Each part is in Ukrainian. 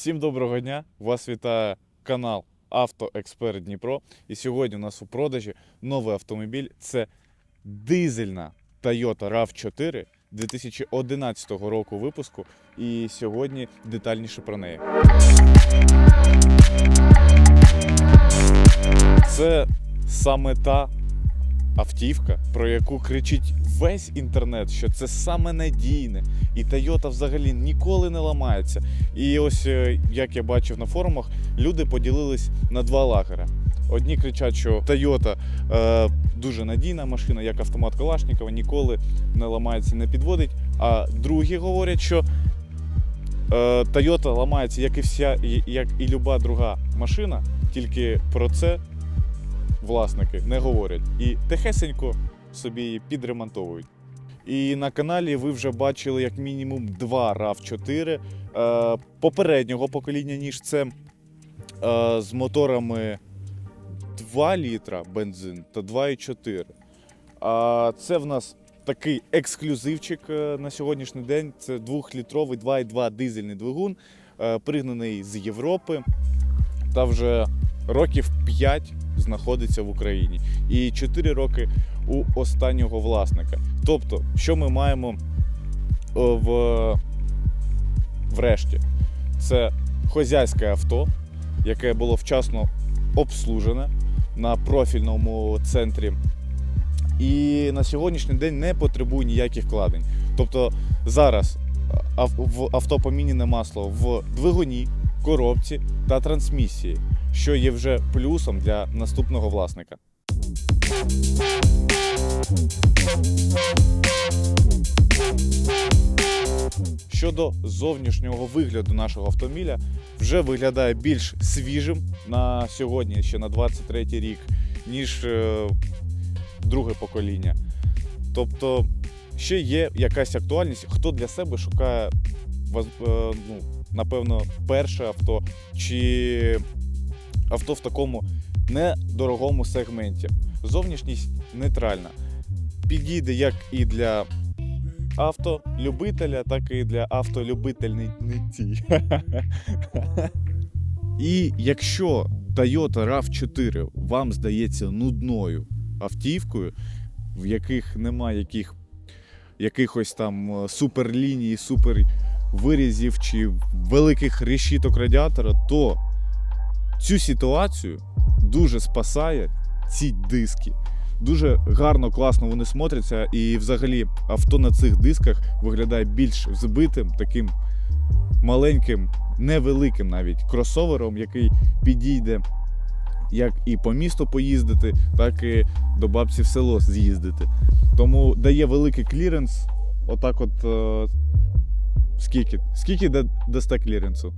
Всім доброго дня! Вас вітає канал Автоексперт Дніпро. І сьогодні у нас у продажі новий автомобіль. Це дизельна Toyota RAV4 2011 року випуску. І сьогодні детальніше про неї. Це саме та автівка, про яку кричить весь інтернет, що це саме надійне, і Toyota взагалі ніколи не ламається. І ось е, як я бачив на форумах, люди поділились на два лагери. Одні кричать, що Toyota е, дуже надійна машина, як автомат Калашникова, ніколи не ламається і не підводить. А другі говорять, що е, ламається, як і вся, як і люба друга машина, тільки про це власники не говорять. І тихесенько собі її підремонтовують. І на каналі ви вже бачили як мінімум два RAV4 е, попереднього покоління, ніж це е, з моторами 2 літра бензин та 2,4. А це в нас такий ексклюзивчик е, на сьогоднішній день. Це 2-літровий 2,2 дизельний двигун, е, пригнаний з Європи та вже років 5 знаходиться в Україні і 4 роки у останнього власника. Тобто, що ми маємо в врешті? Це хозяйське авто, яке було вчасно обслужене на профільному центрі. І на сьогоднішній день не потребує ніяких вкладень. Тобто зараз в авто поміняне масло в двигуні, коробці та трансмісії, що є вже плюсом для наступного власника. Щодо зовнішнього вигляду нашого автомобіля, вже виглядає більш свіжим на сьогодні, ще на 23 рік, ніж е, друге покоління. Тобто ще є якась актуальність, хто для себе шукає е, ну, напевно, перше авто чи авто в такому недорогому сегменті. Зовнішність нейтральна. Підійде як і для автолюбителя, так і для автолюбительниці. І якщо Toyota RAV4 вам здається нудною автівкою, в яких немає яких, якихось там е, суперліній, супер вирізів чи великих решіток радіатора, то цю ситуацію дуже спасає ці диски. Дуже гарно, класно вони смотряться, і взагалі авто на цих дисках виглядає більш збитим, таким маленьким, невеликим навіть кросовером, який підійде як і по місту поїздити, так і до бабці в село з'їздити. Тому дає великий кліренс. Отак, от е, скільки? Скільки дасте кліренсу?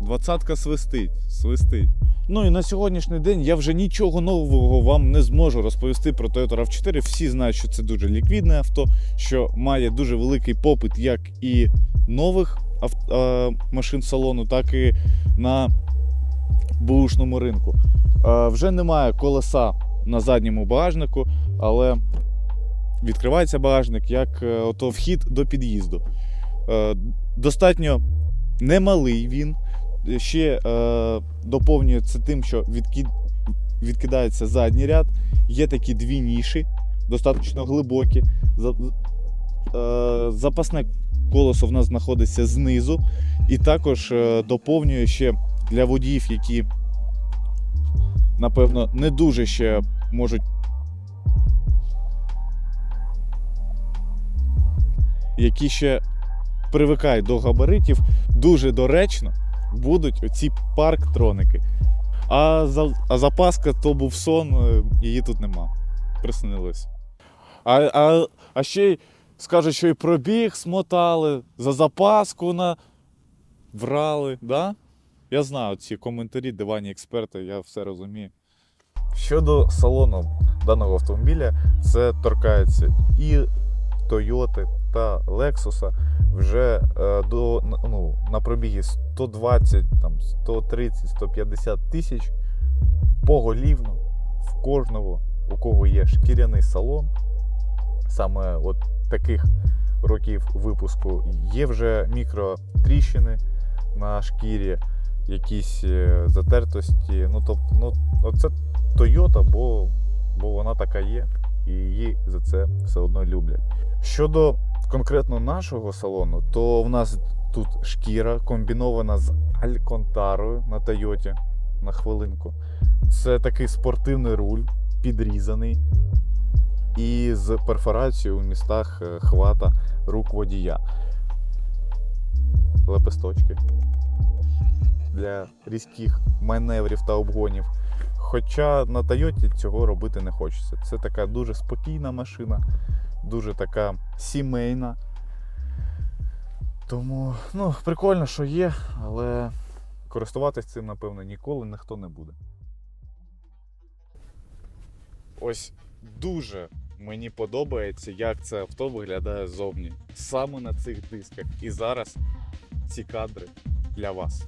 Двадцятка свистить, свистить. Ну і на сьогоднішній день я вже нічого нового вам не зможу розповісти про Toyota RAV4. Всі знають, що це дуже ліквідне авто, що має дуже великий попит як і нових машин салону, так і на бушному ринку. Вже немає колеса на задньому багажнику, але відкривається багажник як е, ото вхід до під'їзду. Е, достатньо немалий він. Ще е, доповнюється тим, що відкид... відкидається задній ряд. Є такі дві ніші, достатньо глибокі. За... Е, запасне колесо в нас знаходиться знизу. І також е, доповнює ще для водіїв, які, напевно, не дуже ще можуть. Які ще привикають до габаритів, дуже доречно будуть оці парктроники. А, за, а запаска то був сон, е, її тут нема. Приснилось. А, а, а ще й скажуть, що і пробіг смотали, за запаску на врали, да? Я знаю ці коментарі, дивані експерти, я все розумію. Щодо салону даного автомобіля, це торкається і Toyota та Lexus вже е, до ну, на пробігі 120, там, 130, 150 тисяч поголівно в кожного, у кого є шкіряний салон, саме от таких років випуску. Є вже мікротріщини на шкірі, якісь е, затертості. Ну, тобто, ну, це Toyota, бо, бо вона така є, і її за це все одно люблять. Щодо конкретно нашого салону, то в нас тут шкіра комбінована з альконтарою на Тойоті на хвилинку. Це такий спортивний руль, підрізаний. І з перфорацією у містах е, хвата рук водія. Лепесточки для різких маневрів та обгонів. Хоча на Тойоті цього робити не хочеться. Це така дуже спокійна машина, дуже така сімейна. Тому, ну, прикольно, що є, але користуватись цим, напевно, ніколи ніхто не буде. Ось дуже мені подобається, як це авто виглядає ззовні. Саме на цих дисках. І зараз ці кадри для вас.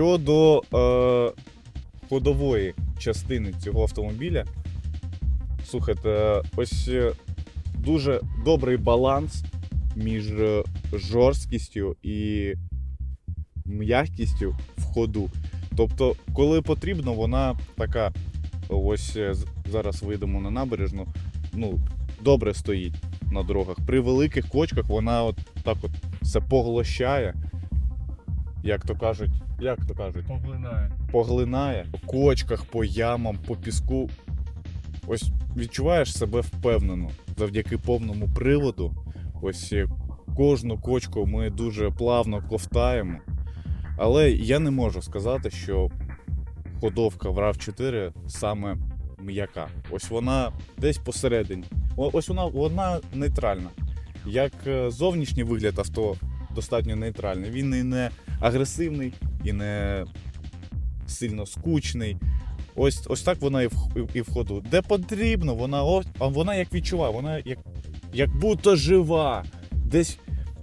Щодо е, ходової частини цього автомобіля, слухайте, ось е, дуже добрий баланс між е, жорсткістю і м'якістю в ходу. Тобто, коли потрібно, вона така, ось е, зараз вийдемо на набережну, ну, добре стоїть на дорогах. При великих кочках вона от так от все поглощає. Як то кажуть, як то кажуть, Поглинає. поглинає по кочках, по ямам, по піску. Ось відчуваєш себе впевнено завдяки повному приводу. Ось е, кожну кочку ми дуже плавно ковтаємо. Але я не можу сказати, що ходовка в RAV4 саме м'яка. Ось вона десь посередині. Ось вона, вона нейтральна. Як е, зовнішній вигляд авто достатньо нейтральний. Він і не агресивний, і не сильно скучний. Ось, ось так вона і в, і в ходу. Де потрібно, вона, ось, вона як відчуває, вона як, як будто жива. Десь,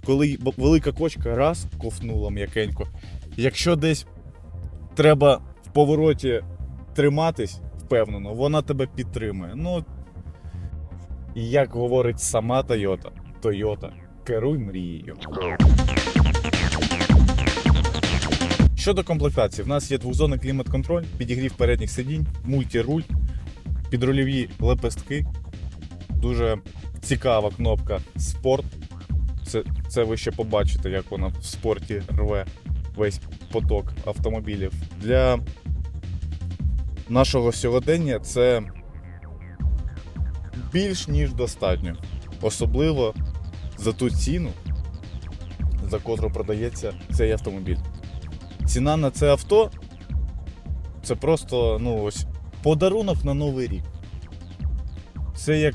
коли велика кочка раз ковтнула м'якенько. Якщо десь треба в повороті триматись впевнено, вона тебе підтримує. Ну, як говорить сама Toyota, Toyota, керуй мрією. Щодо комплектації, в нас є двохзонний клімат-контроль, підігрів передніх сидінь, мультіруль, підрульові лепестки. Дуже цікава кнопка спорт. Це, це ви ще побачите, як вона в спорті рве весь поток автомобілів. Для нашого сьогодення це більш ніж достатньо. Особливо за ту ціну, за котру продається цей автомобіль ціна на це авто це просто ну, ось, подарунок на новий рік. Це як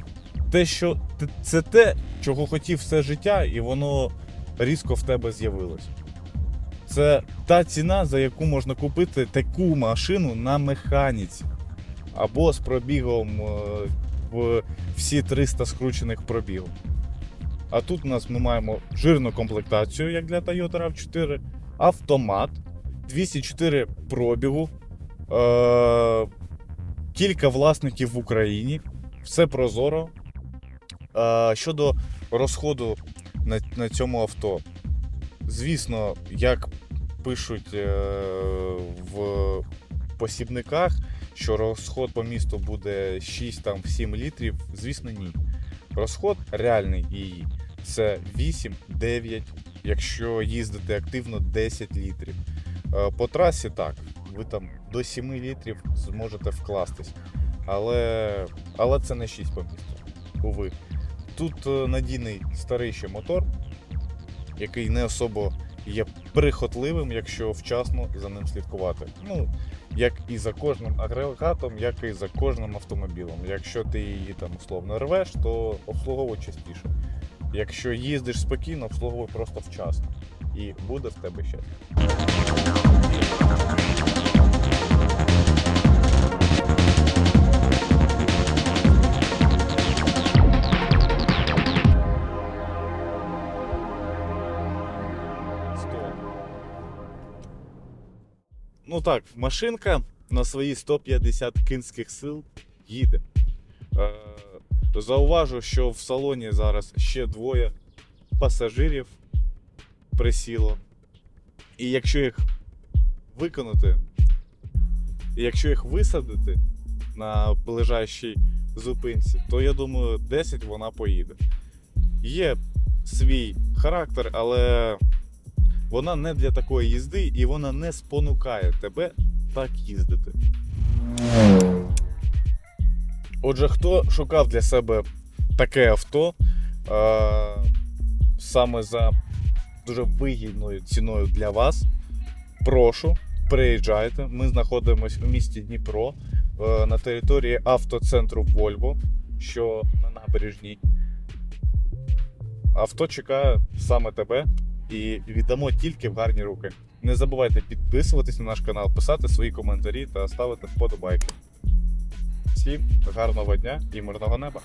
те, що це те, чого хотів все життя, і воно різко в тебе з'явилось. Це та ціна, за яку можна купити таку машину на механіці. Або з пробігом е, в всі 300 скручених пробігів. А тут у нас ми маємо жирну комплектацію, як для Toyota RAV4, автомат, 204 пробігу, е- кілька власників в Україні, все прозоро. Е- щодо розходу на, на цьому авто, звісно, як пишуть е- в посібниках, що розход по місту буде 6-7 літрів, звісно, ні. Розход реальний її це 8-9, якщо їздити активно 10 літрів. Е, По трасі так, ви там до 7 літрів зможете вкластись. Але, але це не 6 по місту. Уви. Тут е, надійний старий ще мотор, який не особо є прихотливим, якщо вчасно за ним слідкувати. Ну, як і за кожним агрегатом, як і за кожним автомобілем. Якщо ти її там условно рвеш, то обслуговуй частіше. Якщо їздиш спокійно, обслуговуй просто вчасно. І буде в тебе щастя. Ну так, машинка на свої 150 кінських сил їде. Е, зауважу, що в салоні зараз ще двоє пасажирів присіло. І якщо їх виконати, і якщо їх висадити на ближайшій зупинці, то я думаю, 10 вона поїде. Є свій характер, але вона не для такої їзди і вона не спонукає тебе так їздити. Отже, хто шукав для себе таке авто е- саме за дуже вигідною ціною для вас, прошу, приїжджайте. Ми знаходимося в місті Дніпро е, на території автоцентру Volvo, що на набережній. Авто чекає саме тебе і віддамо тільки в гарні руки. Не забувайте підписуватись на наш канал, писати свої коментарі та ставити вподобайки. Всім гарного дня і мирного неба!